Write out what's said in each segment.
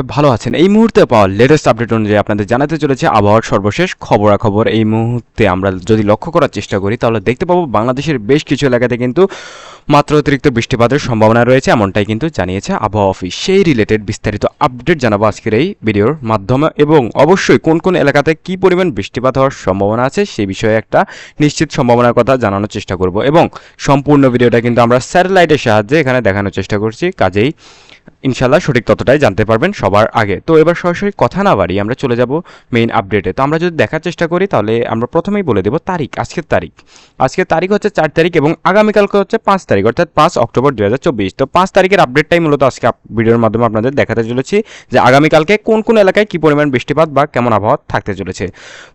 সবাই ভালো আছেন। এই মুহূর্তে পাওয়া লেটেস্ট আপডেট অনুযায়ী আপনাদের জানাতে চলেছে আবহাওয়ার সর্বশেষ খবরাখবর। এই মুহূর্তে আমরা যদি লক্ষ্য করার চেষ্টা করি, তাহলে দেখতে পাবো বাংলাদেশের বেশ কিছু এলাকাতে কিন্তু মাত্র অতিরিক্ত বৃষ্টিপাতের সম্ভাবনা রয়েছে, এমনটাই কিন্তু জানিয়েছে আবহাওয়া অফিস। সেই রিলেটেড বিস্তারিত আপডেট জানাব আজকের এই ভিডিওর মাধ্যমে এবং অবশ্যই কোন কোন এলাকাতে কি পরিমাণ বৃষ্টিপাত হওয়ার সম্ভাবনা আছে সেই বিষয়ে একটা নিশ্চিত সম্ভাবনার কথা জানানোর চেষ্টা করব। এবং সম্পূর্ণ ভিডিওটা কিন্তু আমরা স্যাটেলাইটের সাহায্যে এখানে দেখানোর চেষ্টা করছি। কাজেই ইনশাল্লাহ সঠিক ততটাই জানতে পারবেন সবার আগে। তো এবার সরাসরি কথা না বাড়ি আমরা চলে যাব মেইন আপডেটে তো আমরা যদি দেখার চেষ্টা করি তাহলে আমরা প্রথমেই বলে দেব তারিখ, আজকের তারিখ। আজকের তারিখ হচ্ছে চার তারিখ এবং আগামীকালকে হচ্ছে পাঁচ তারিখ, অর্থাৎ পাঁচ অক্টোবর দু হাজার চব্বিশ। তো পাঁচ তারিখের আপডেটটাই মূলত আজকে ভিডিওর মাধ্যমে আপনাদের দেখাতে চলেছি যে আগামীকালকে কোন কোন এলাকায় কি পরিমাণ বৃষ্টিপাত বা কেমন আবহাওয়া থাকতে চলেছে।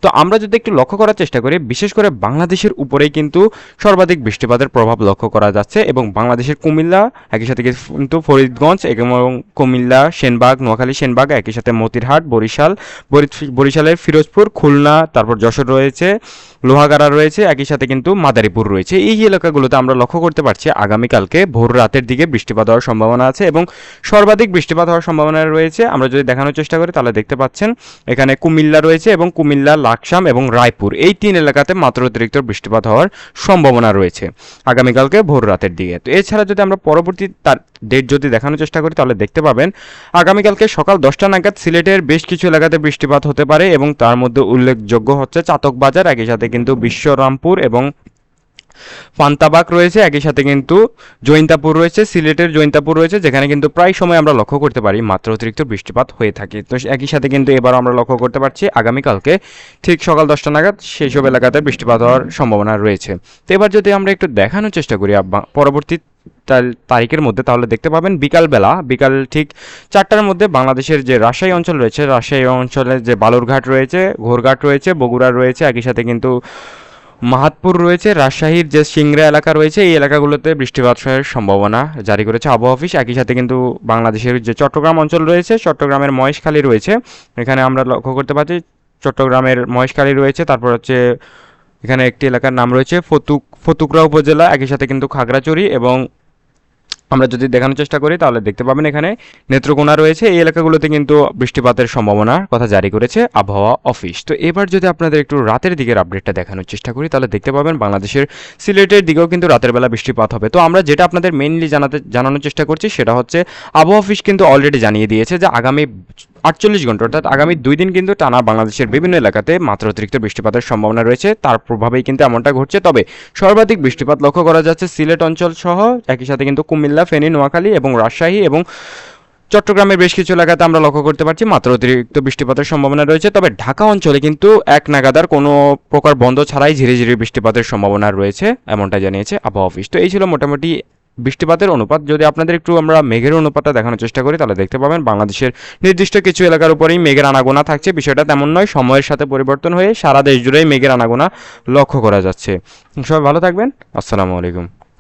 তো আমরা যদি একটু লক্ষ্য করার চেষ্টা করি, বিশেষ করে বাংলাদেশের উপরেই কিন্তু সর্বাধিক বৃষ্টিপাতের প্রভাব লক্ষ্য করা যাচ্ছে এবং বাংলাদেশের কুমিল্লা, একই সাথে কিন্তু ফরিদগঞ্জ এবং কুমিল্লা, সেনবাগ, নোয়াখালী, সেনবাগ, একই সাথে মতিরহাট, বরিশাল বরি- বরিশালের ফিরোজপুর, খুলনা, তারপর যশোর রয়েছে, লোহাগাড়া রয়েছে, একই সাথে কিন্তু মাদারীপুর রয়েছে। এই এলাকাগুলোতে আমরা লক্ষ্য করতে পারছি আগামীকালকে ভোর রাতের দিকে বৃষ্টিপাত হওয়ার সম্ভাবনা আছে এবং সর্বাধিক বৃষ্টিপাত হওয়ার সম্ভাবনা রয়েছে। আমরা যদি দেখানোর চেষ্টা করি, তাহলে দেখতে পাচ্ছেন এখানে কুমিল্লা রয়েছে এবং কুমিল্লা, লাকসাম এবং রায়পুর। এই তিন এলাকাতে মাত্র অতিরিক্ত বৃষ্টিপাত হওয়ার সম্ভাবনা রয়েছে আগামীকালকে ভোর রাতের দিকে। তো এছাড়া যদি আমরা পরবর্তী তার ডেট যদি দেখানোর চেষ্টা করি তাহলে দেখতে পাবেন। আগামীকালকে সকাল দশটা নাগাদ সিলেটের বেশ কিছু এলাকাতে বৃষ্টিপাত হতে পারে এবং তার মধ্যে উল্লেখযোগ্য হচ্ছে চাতক বাজার, একই সাথে কিন্তু বিশ্বরামপুর এবং পান্তাবাগ রয়েছে, একই সাথে কিন্তু জৈন্তাপুর রয়েছে, সিলেটের জৈন্তাপুর রয়েছে, যেখানে কিন্তু প্রায় সময় আমরা লক্ষ্য করতে পারি মাত্র অতিরিক্ত বৃষ্টিপাত হয়ে থাকে। তো একই সাথে কিন্তু এবার আমরা লক্ষ্য করতে পারছি আগামীকালকে ঠিক সকাল দশটা নাগাদ সেই সব এলাকাতে বৃষ্টিপাত হওয়ার সম্ভাবনা রয়েছে। তো এবার যদি আমরা একটু দেখানোর চেষ্টা করি পরবর্তী তারিখের মধ্যে তাহলে দেখতে পাবেন বিকালবেলা, বিকাল ঠিক চারটার মধ্যে বাংলাদেশের যে রাজশাহী অঞ্চল রয়েছে, রাজশাহী অঞ্চলে যে বালুরঘাট রয়েছে, ঘোরঘাট রয়েছে, বগুড়া রয়েছে, একই সাথে কিন্তু মাহাতপুর রয়েছে, রাজশাহীর যে সিংড়া এলাকা রয়েছে, এই এলাকাগুলোতে বৃষ্টিপাত হওয়ার সম্ভাবনা জারি করেছে আবহাওয়া অফিস। একই সাথে কিন্তু বাংলাদেশের যে চট্টগ্রাম অঞ্চল রয়েছে, চট্টগ্রামের মহেশখালী রয়েছে। এখানে আমরা লক্ষ্য করতে পারছি, চট্টগ্রামের মহেশখালী রয়েছে, তারপর হচ্ছে এখানে একটি এলাকার নাম রয়েছে ফতুক, ফতুকরা উপজেলা, একই সাথে কিন্তু খাগড়াছড়ি এবং আমরা যদি দেখানোর চেষ্টা করি তাহলে দেখতে পাবেন এখানে নেত্রকোনা রয়েছে। এই এলাকাগুলোতে কিন্তু বৃষ্টিপাতের সম্ভাবনার কথা জারি করেছে আবহাওয়া অফিস। তো এবার যদি আপনাদের একটু রাতের দিকের আপডেটটা দেখানোর চেষ্টা করি তাহলে দেখতে পাবেন বাংলাদেশের সিলেটের দিকেও কিন্তু রাতের বেলা বৃষ্টিপাত হবে। তো আমরা যেটা আপনাদের মেইনলি জানাতে, জানানোর চেষ্টা করছি সেটা হচ্ছে আবহাওয়া অফিস কিন্তু অলরেডি জানিয়ে দিয়েছে যে আগামী আটচল্লিশ ঘণ্টা, অর্থাৎ আগামী দুই দিন কিন্তু টানা বাংলাদেশের বিভিন্ন এলাকাতে মাত্র অতিরিক্ত বৃষ্টিপাতের সম্ভাবনা রয়েছে। তার প্রভাবেই কিন্তু এমনটা ঘটছে। তবে সর্বাধিক বৃষ্টিপাত লক্ষ্য করা যাচ্ছে সিলেট অঞ্চল সহ, একই সাথে কিন্তু কুমিল্লা, ফেনী, নোয়াখালী এবং রাজশাহী এবং চট্টগ্রামের বেশ কিছু এলাকাতে আমরা লক্ষ্য করতে পারছি মাত্র অতিরিক্ত বৃষ্টিপাতের সম্ভাবনা রয়েছে। তবে ঢাকা অঞ্চলে কিন্তু এক নাগাদার কোনো প্রকার বন্ধ ছাড়াই ঝিরে ঝিরে বৃষ্টিপাতের সম্ভাবনা রয়েছে, এমনটা জানিয়েছে আবহাওয়া অফিস। তো এই ছিল মোটামুটি বৃষ্টিপাতের অনুপাত। যদি আপনাদের একটু আমরা মেঘের অনুপাতটা দেখানোর চেষ্টা করি, তাহলে দেখতে পাবেন বাংলাদেশের নির্দিষ্ট কিছু এলাকার উপরেই মেঘের আনাগোনা থাকছে। বিষয়টা তেমন নয়, সময়ের সাথে পরিবর্তন হয়ে সারা দেশ জুড়েই মেঘের আনাগোনা লক্ষ্য করা যাচ্ছে। সবাই ভালো থাকবেন। আসসালামু আলাইকুম।